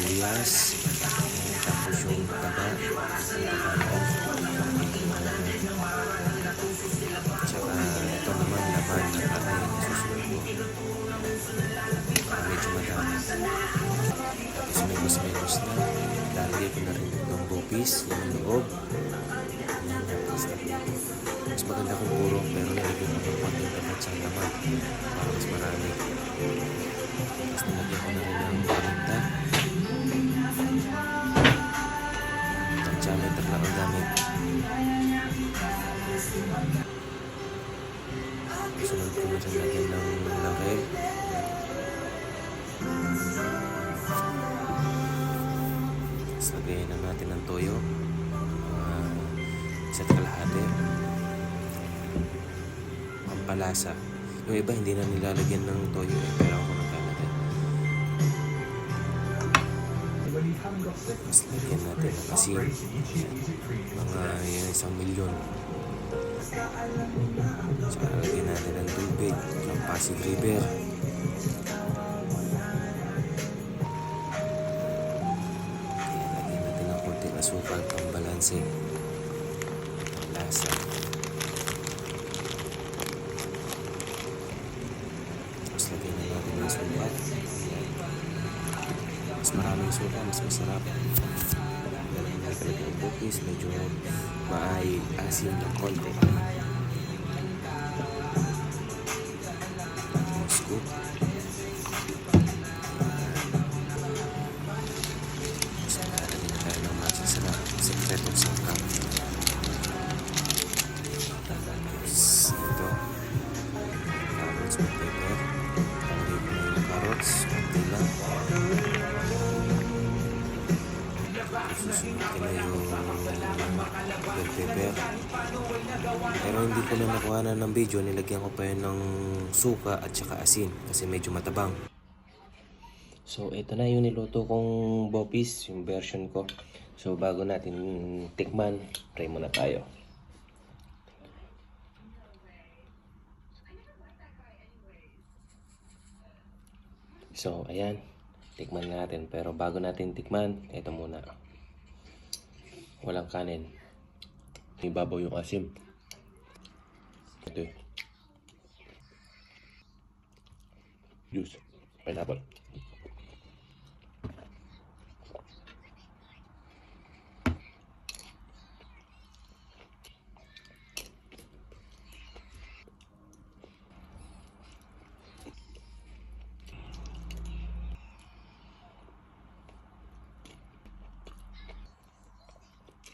sibuyas, tapos yung taba, tsaka ito naman laman na patay susunod ko. Medyo madami. Tapos mekos-mekos na. Lalagay ko na rin itong bopis, yung loob. Ayan, tapos na. Sunod ko na rin lagyan ng. Tapos lagayan na natin ng toyo. Uh, isa't kalahati. Pampalasa. Yung iba hindi na nilalagyan ng toyo eh, pero ako naglalagay. Tapos lagyan natin ng asin. Mga yun, isang milyon. Saka lagyan natin ng tubig. Yung Pasig River. Lagyan natin ng konting asukal pang balanse. Lasa. Tapos lagyan na natin ng sukat. Mas maraming suka, mas masarap. Hindi talaga yung cookies, medyo maay asin ng konti. Susunod ko na yung bell. Pero hindi ko na nakuha na ng video. Nilagyan ko pa yun ng suka at saka asin kasi medyo matabang. So, ito na yung niluto kong bopis, yung version ko. So, bago natin tikman, try muna tayo. So, ayan. Tikman natin. Pero bago natin tikman, ito muna. Walang kanin. Ibabaw yung asim. Ito eh. Juice. Pineapple.